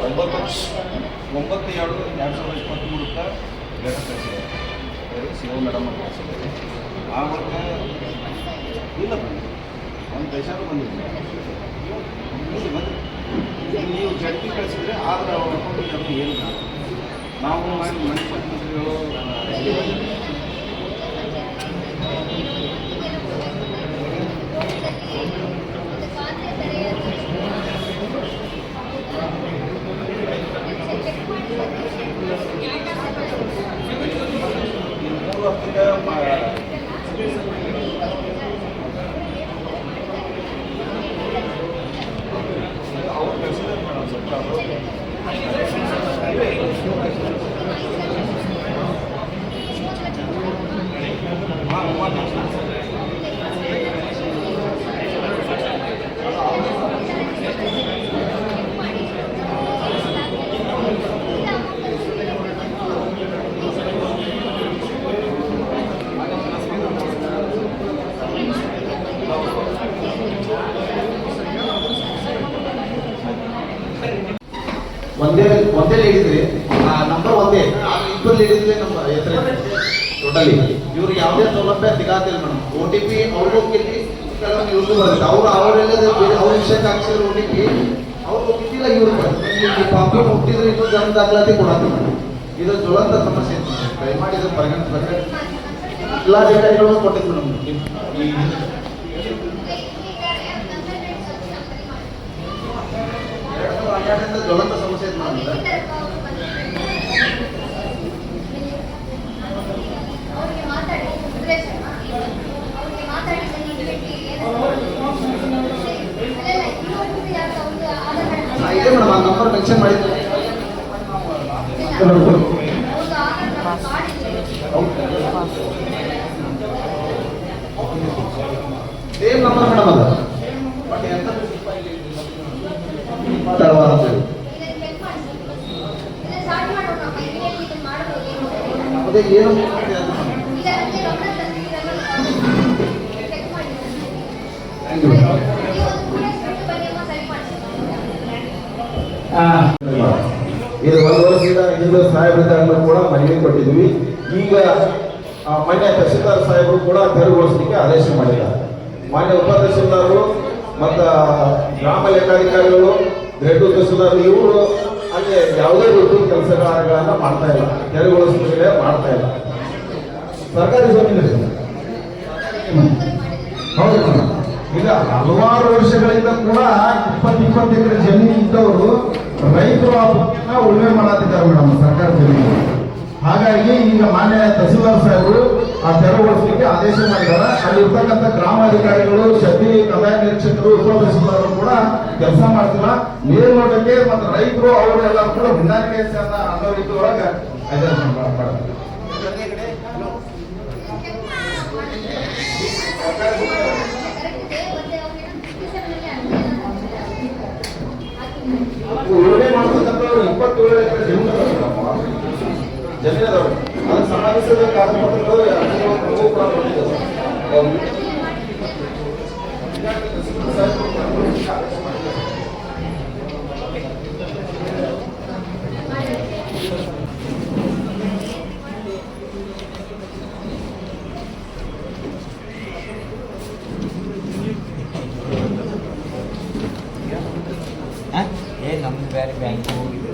ಒಂಬತ್ತು ಒಂಬತ್ತು ಎರಡು ಎರಡು ಸಾವಿರದ ಇಪ್ಪತ್ತ್ಮೂರಕ್ಕೆ ಲೆಟರ್ ಕಳಿಸಿದ್ದಾರೆ ಸಿ ಮೇಡಮ್ ಅಂತ ಕಳಿಸಿದ್ದಾರೆ. ಇಲ್ಲ ಒಂದು ಪೈಸಾನು ಬಂದಿದೆ ನೀವು ಜಡ್ಜಿ ಕಳಿಸಿದ್ರೆ ಆದರೆ ಅವ್ರ ಅಕೌಂಟಿಗೆ ಅದು ಏನಿಲ್ಲ. ನಾವು ಮನೆ ಮಂತ್ರಿಗಳು ಈ ಮೂರು ಹತ್ತಿರ ಅವ್ರು ಕಳಿಸಿದ್ರೆ ಮೇಡಮ್ ಸ್ವಲ್ಪ ಅದು ಹಾಂ ಮೂವತ್ತು ಲಕ್ಷ ಒಂದೇ ಒಂದೇ ಲೇಡೀಸ್ ಆ ನಂಬರ್ ಒಂದೇ. ಇಬ್ಬರು ಲೇಡೀಸ್ ನಮ್ಮ ಹೆಸರು ಟೋಟಲಿ ಇವ್ರಿಗೆ ಯಾವುದೇ ಸೌಲಭ್ಯ ಸಿಗಾತಿಲ್ಲ ಮೇಡಮ್ ಓ ಟಿ ಪಿ ಅವ್ರು ಹೋಗಿಲ್ಲಿ ಕೆಲವೊಂದು ಇವ್ರಿಗೂ ಬರುತ್ತೆ. ಅವ್ರು ಅವರೆಲ್ಲ ಬೇರೆ ಅವ್ರ ವಿಷಯಕ್ಕೆ ಹಾಕ್ಸಿದ್ರು ಓ ಟಿ ಪಿ ಅವ್ರು ಹೋಗಿದ್ದಿಲ್ಲ ಇವ್ರು ಬರುತ್ತೆ ಪಾಪಿ ಹುಟ್ಟಿದ್ರೆ ಇನ್ನೂ ಜನ ದಾಖಲಾತಿ ಕೊಡತ್ತೆ ಇದು ಜ್ವಲಂತ ಸಮಸ್ಯೆ. ದಯಮಾಡಿ ಇದನ್ನು ಪರಿಗಣಿಸ್ಬೇಕು ಎಲ್ಲ ಅಧಿಕಾರಿಗಳು ಕೊಟ್ಟಿದ್ದು ಮೇಡಮ್ ಈ ಜ್ವಲಂತ ಇದೆ ಮೇಡಮ್ ಆ ನಂಬರ್ ಮೆನ್ಷನ್ ಮಾಡಿದ್ರೆ ಸೇಮ್ ನಂಬರ್ ಮೇಡಮ್ ಅದು ಬಟ್ ಎಂತ ಮಾತಾಡುವ ಅಂತ ಹೇಳಿ. ಅದೇ ಏನು ಮಾಡ್ತೀವಿ ಅದು ಇದು ಒಂದು ವರ್ಷದಿಂದ ಹಿಂದೆ ಸಾಹೇಬರಿದ್ದಾಗಲೂ ಕೂಡ ಮನವಿ ಕೊಟ್ಟಿದ್ವಿ. ಈಗ ಮಾನ್ಯ ತಹಸೀಲ್ದಾರ್ ಸಾಹೇಬರು ಕೂಡ ತೆರವುಗೊಳಿಸಲಿಕ್ಕೆ ಆದೇಶ ಮಾಡಿದ್ದಾರೆ. ಮಾನ್ಯ ಉಪ ತಹಸೀಲ್ದಾರರು ಮತ್ತು ಗ್ರಾಮ ಲೆಕ್ಕಾಧಿಕಾರಿಗಳು ಗ್ರೇಟು ತಹಸೀಲ್ದಾರ್ ಇವರು ಅಲ್ಲಿ ಯಾವುದೇ ರೀತಿ ಕೆಲಸ ಕಾರ್ಯಗಳನ್ನು ಮಾಡ್ತಾ ಇಲ್ಲ. ತೆರವುಗೊಳಿಸಲಿಕ್ಕೆ ಮಾಡ್ತಾ ಇಲ್ಲ. ಸರ್ಕಾರಿ ಜಮೀನು ಹೌದು. ಈಗ ಹಲವಾರು ವರ್ಷಗಳಿಂದ ಕೂಡ ಇಪ್ಪತ್ತು ಇಪ್ಪತ್ತು ಎಕರೆ ಜಮೀನು ಇದ್ದವರು ರೈತರು ಆ ಭೂಮಿಯನ್ನ ಉಳುಮೆ ಮಾಡತ್ತಿದ್ದಾರೆ ಮೇಡಮ್, ಸರ್ಕಾರ ಜಮೀನು. ಹಾಗಾಗಿ ಈಗ ಮಾನ್ಯ ತಹಸೀಲ್ದಾರ್ ಸಾಹೇಬರು ಆ ತೆರವುಗೊಳಿಸಲಿಕ್ಕೆ ಆದೇಶ ಮಾಡಿದ್ದಾರೆ. ಅಲ್ಲಿರ್ತಕ್ಕಂಥ ಗ್ರಾಮಾಧಿಕಾರಿಗಳು, ಶಕ್ತಿ ಕಂದಾಯ ನಿರೀಕ್ಷಕರು ಉಪ ತಹಸೀಲ್ದಾರರು ಕೂಡ ಕೆಲಸ ಮಾಡ್ತಿಲ್ಲ. ಮೇಲ್ನೋಟಕ್ಕೆ ಮತ್ತು ರೈತರು, ಅವರು ಎಲ್ಲರೂ ಕೂಡ ಹೊಂದಾಣಿಕೆ ಅನ್ನೋ ರೀತಿ ಒಳಗೆ ಮಾಡ್ತಾರೆ. ಅದಕ್ಕೆ ಸಂಬಂಧಿಸಿದ ಕಾಗದಪತ್ರಗಳು ಅರ್ಜಿಗಳು ಪ್ರಮುಖ ಕೂಡ ಬಂದಿದ್ದಾವೆ. ಅವು ಏ ನಮ್ದು ಬೇರೆ ಬ್ಯಾಂಕ್ ಹೋಗಿದೆ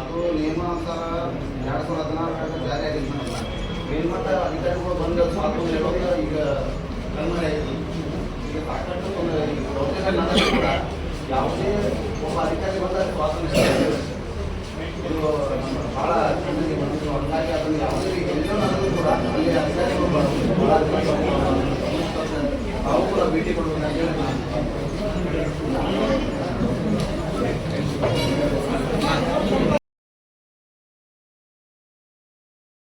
ಅದು ನಿಯಮಾನುಸಾರ ಎರಡು ಸಾವಿರದ ಹದಿನಾರರಾಗ ಜಾರಿ ಆಗಿಲ್ಲ ಮೇಲ್ಮಟ್ಟ ಅಧಿಕಾರಿಗಳು ಬಂದು ಸಾಕು ಈಗ ಕಣ್ಮರೆ ಆಯಿತು ಈಗ ಯಾವುದೇ ಒಬ್ಬ ಅಧಿಕಾರಿ ಸ್ವಾತಂತ್ರ್ಯ ಇದು ಭಾಳ ಚೆನ್ನಾಗಿ ಬಂದಿದ್ದು ಯಾವುದೇ ಕೂಡ ಅಲ್ಲಿ ಅಧಿಕಾರಿಗಳು ಬಂದು ಭಾಳ ಕೂಡ ಭೇಟಿ ಹೇಳಿ